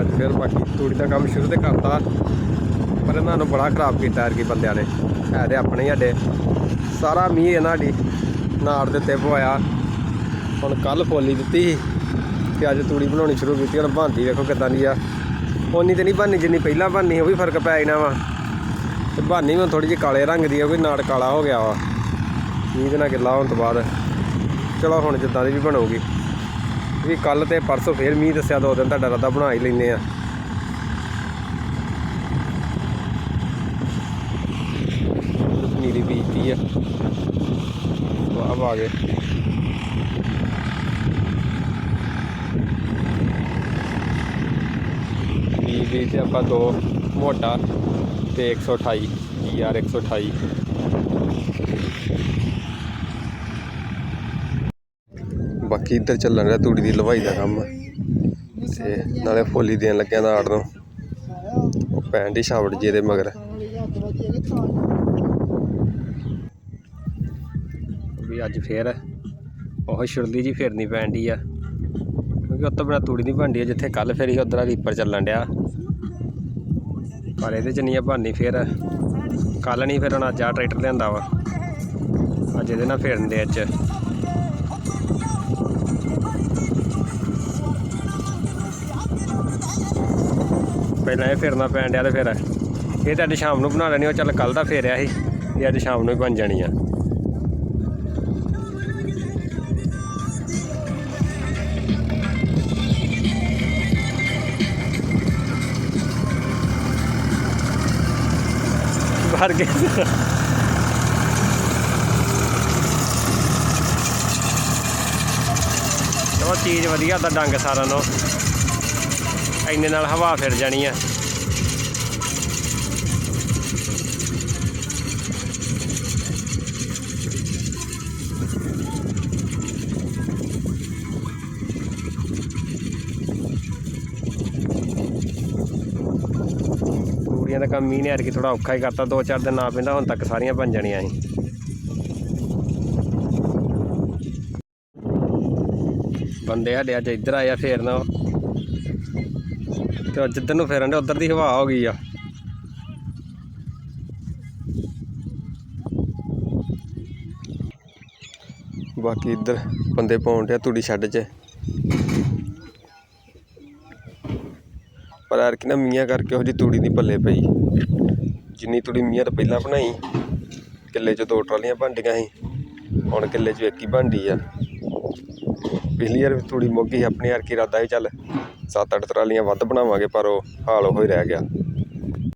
ਅੱਜ ਫਿਰ ਬਾਕੀ ਤੂੜੀ ਦਾ ਕੰਮ ਸ਼ੁਰੂ ਤੇ ਕਰਤਾ। ਪਰ ਇਹਨਾਂ ਨੂੰ ਬੜਾ ਖਰਾਬ ਕੀਤਾ ਯਾਰ ਕੀ ਬੰਦਿਆਂ ਨੇ। ਹੈ ਤੇ ਆਪਣੇ ਹੀ ਸਾਡੇ ਸਾਰਾ ਮੀਂਹ ਇਹਨਾਂ ਦੀ ਨਾੜ ਦੇ ਉੱਤੇ ਪਵਾਇਆ। ਹੁਣ ਕੱਲ ਫੋਲੀ ਦਿੱਤੀ ਸੀ ਤੇ ਅੱਜ ਤੂੜੀ ਬਣਾਉਣੀ ਸ਼ੁਰੂ ਕੀਤੀ। ਹੁਣ ਭਾਂਦੀ ਵੇਖੋ ਕਿੱਦਾਂ ਦੀ ਆ। ਉਨੀ ਤੇ ਨਹੀਂ ਬਣਨੀ, ਜਿੰਨੀ ਪਹਿਲਾਂ ਬਣਨੀ ਉਹ ਵੀ ਫ਼ਰਕ ਪੈ ਜਾਣਾ ਵਾ। ਤੇ ਬਾਨੀ ਵੀ ਥੋੜੀ ਜਿਹੀ ਕਾਲੇ ਰੰਗ ਦੀ ਆ ਕੋਈ ਨਾੜ ਕਾਲਾ ਹੋ ਗਿਆ ਵਾ। ਮੀਂਹ ਦੇ ਨਾਲ ਗਿੱਲਾ ਹੋਣ ਤੋਂ ਬਾਅਦ। ਚਲੋ ਹੁਣ ਜਿੱਦਾਂ ਦੀ ਵੀ ਬਣੂਗੀ। ਵੀ ਕੱਲ ਤੇ ਪਰਸੋਂ ਫੇਰ ਮੀਂਹ ਦੱਸਿਆ ਦੋ ਦਿਨ ਤੁਹਾਡਾ ਰੱਦਾ ਬਣਾ ਹੀ ਲੈਨੇ ਆ। ਨੀਲੀ ਬੀਜਤੀ ਆ। ਵਾਹ ਆ ਗਏ। ਬੀਜ ਬੀਜ ਤੇ ਆਪਾਂ ਦੋ ਮੋਟਾ ਤੇ 128 ਯਾਰ 128 ਬਾਕੀ ਇੱਧਰ ਚੱਲਣ ਰਿਹਾ, ਤੂੜੀ ਦੀ ਲਵਾਈ ਦਾ ਕੰਮ। ਤੇ ਨਾਲੇ ਫੋਲੀ ਦੇਣ ਲੱਗਿਆ ਦਾ ਆੜ ਨੂੰ ਉਹ ਪੈਣ ਦੀ ਛਾਵੜ ਜੀ ਦੇ ਮਗਰ। ਵੀ ਅੱਜ ਫੇਰ, ਉਹ ਛੁਰਲੀ ਜੀ ਫੇਰਨੀ ਪੈਣ ਦੀ ਆ। ਕਿਉਂਕਿ ਉੱਤੋਂ ਬਣਾ ਤੂੜੀ ਦੀ ਬਣਦੀ ਆ ਜਿੱਥੇ ਕੱਲ ਫੇਰੀ ਉਧਰ ਰੀਪਰ ਚੱਲਣ ਡਿਆ। ਪਰ ਇਹਦੇ ਚ ਨਹੀਂ ਆ ਬਣਨੀ ਫੇਰ। ਕੱਲ ਨਹੀਂ ਫਿਰ ਹੁਣ ਅੱਜ ਆ ਟਰੈਕਟਰ ਲਿਆਂਦਾ ਵਾ। ਅੱਜ ਇਹਦੇ ਨਾਲ ਫੇਰਨ ਦੇ ਅੱਜ। ਪਹਿਲਾਂ ਇਹ ਫਿਰਨਾ ਪੈਣ ਡਿਆ ਤੇ ਫਿਰ ਇਹ ਤਾਂ ਅੱਜ ਸ਼ਾਮ ਨੂੰ ਬਣਾ ਲੈਣੀ, ਉਹ ਚੱਲ ਕੱਲ ਦਾ ਫੇਰਿਆ ਸੀ, ਇਹ ਅੱਜ ਸ਼ਾਮ ਨੂੰ ਹੀ ਬਣ ਜਾਣੀ ਆ। ਭਰ ਕੇ ਉਹ ਚੀਜ਼ ਵਧੀਆ ਤਾਂ ਡੰਗ ਸਾਰਾ ਨੂੰ ਇੰਨੇ ਨਾਲ ਹਵਾ ਫਿਰ ਜਾਣੀ ਆ। ਪੂਰੀਆਂ ਦਾ ਕੰਮ ਮੀਂਹ ਨੇ ਕਿ ਥੋੜਾ ਔਖਾ ਹੀ ਕਰਤਾ। ਦੋ ਚਾਰ ਦਿਨ ਨਾ ਪੈਂਦਾ ਹੁਣ ਤੱਕ ਸਾਰੀਆਂ ਬਣ ਜਾਣੀਆਂ ਸੀ। ਬੰਦੇ ਸਾਡੇ ਅੱਜ ਇੱਧਰ ਆਏ ਆ ਫੇਰਨ ਤੇ ਜਿੱਧਰ ਨੂੰ ਫੇਰਨ ਦੇ ਉਧਰ ਦੀ ਹਵਾ ਹੋ ਗਈ ਆ। ਬਾਕੀ ਇੱਧਰ ਬੰਦੇ ਪਾਉਣ ਡਿਆ ਤੂੜੀ ਛੱਡ 'ਚ। ਪਰ ਯਾਰ ਕਿ ਨਾ ਮੀਆਂ ਕਰਕੇ ਉਹ ਜੀ ਤੂੜੀ ਦੀ ਪੱਲੇ ਪਈ। ਜਿੰਨੀ ਤੂੜੀ ਮੀਆਂ ਤੋਂ ਪਹਿਲਾਂ ਬਣਾਈ, ਕਿੱਲੇ 'ਚ ਦੋ ਟਰਾਲੀਆਂ ਭਾਂਡੀਆਂ ਸੀ, ਹੁਣ ਕਿੱਲੇ 'ਚ ਇੱਕ ਹੀ ਭਾਂਡੀ ਆ। ਪਿਛਲੀ ਵਾਰ ਵੀ ਤੂੜੀ ਮੁੱਕ ਗਈ, ਆਪਣੇ ਯਾਰ ਕੀ ਇਰਾਦਾ ਸੀ ਚੱਲ ਸੱਤ ਅੱਠ ਟਰਾਲੀਆਂ ਵੱਧ ਬਣਾਵਾਂਗੇ ਪਰ ਉਹ ਹਾਲ ਉਹ ਹੀ ਰਹਿ ਗਿਆ।